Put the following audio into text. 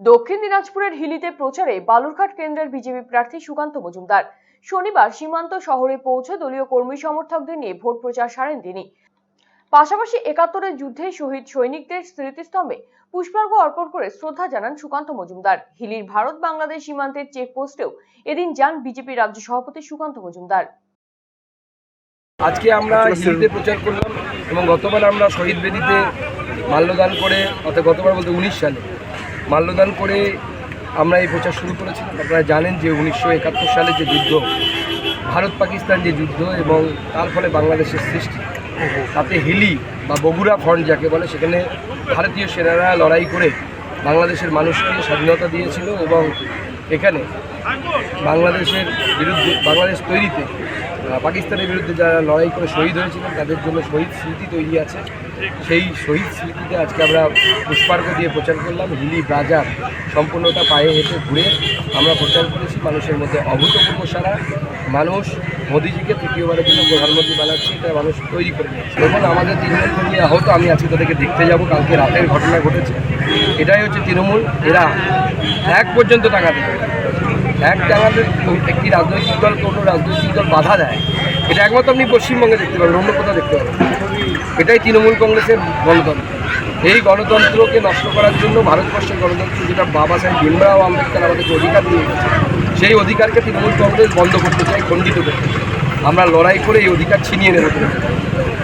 দক্ষিণ দিনাজপুরের হিলিতে প্রচারে বালুরঘাট কেন্দ্রের বিজেপি প্রার্থী সুকান্ত মজুমদার। শনিবার সীমান্ত শহরে পৌঁছে দলীয় কর্মী সমর্থকদের নিয়ে ভোট প্রচার সারেন তিনি। পাশাপাশি একাত্তরের যুদ্ধে শহীদ সৈনিকদের স্মৃতিস্তম্ভে পুষ্পার্ঘ অর্পণ করে শ্রদ্ধা জানান সুকান্ত মজুমদার। হিলির ভারত বাংলাদেশ সীমান্তের চেকপোস্টেও এদিন যান বিজেপি রাজ্য সভাপতি সুকান্ত মজুমদার। আজকে আমরা হিন্দিতে প্রচার করলাম এবং গতবার আমরা শহীদ বেদিতে মাল্যদান করে অর্থাৎ গতবার বলতে উনিশ সালে মাল্যদান করে আমরা এই প্রচার শুরু করেছিলাম আপনারা জানেন যে উনিশশো একাত্তর সালে যে যুদ্ধ, ভারত পাকিস্তান যে যুদ্ধ এবং তার ফলে বাংলাদেশের সৃষ্টি, তাতে হিলি বা বগুড়া ফ্রন্ট যাকে বলে, সেখানে ভারতীয় সেনারা লড়াই করে বাংলাদেশের মানুষকে স্বাধীনতা দিয়েছিল এবং এখানে বাংলাদেশের বিরুদ্ধে, বাংলাদেশ তৈরিতে পাকিস্তানের বিরুদ্ধে যারা লড়াই করে শহীদ হয়েছিলেন, তাদের জন্য শহীদ স্মৃতি তৈরি আছে। সেই শহীদ স্মৃতিতে আজকে আমরা পুষ্পার্ঘ দিয়ে প্রচার করলাম। হিলি বাজার সম্পূর্ণটা পায়ে হেঁটে ঘুরে আমরা প্রচার করেছি। মানুষের মধ্যে অভূতপূর্ব সারা মানুষ মোদিজিকে তৃতীয়বারের জন্য প্রধানমন্ত্রী বানাচ্ছে, এটা মানুষ তৈরি করে নিয়েছে। দেখুন আমাদের তৃণমূল কর্মী আহত, আমি আজকে তাদেরকে দেখতে যাব। কালকে রাতের ঘটনা ঘটেছে। এটাই হচ্ছে তৃণমূল। এরা এক পর্যন্ত টাকা দেবে। এক জায়গাতে একটি রাজনৈতিক দল, কোনো রাজনৈতিক দল বাধা দেয়। এটা একমাত্র আপনি পশ্চিমবঙ্গে দেখতে পাবেন, অন্য কোথাও দেখতে পাবেন এটাই তৃণমূল কংগ্রেসের গণতন্ত্র। এই গণতন্ত্রকে নষ্ট করার জন্য ভারতবর্ষের গণতন্ত্র, যেটা বাবা সাহেব ভীমরাও আম্বেদকর আমাদেরকে অধিকার দিয়ে সেই অধিকারকে তৃণমূল কংগ্রেস বন্ধ করতে চায়, খণ্ডিত করতে আমরা লড়াই করে এই অধিকার ছিনিয়ে নেব।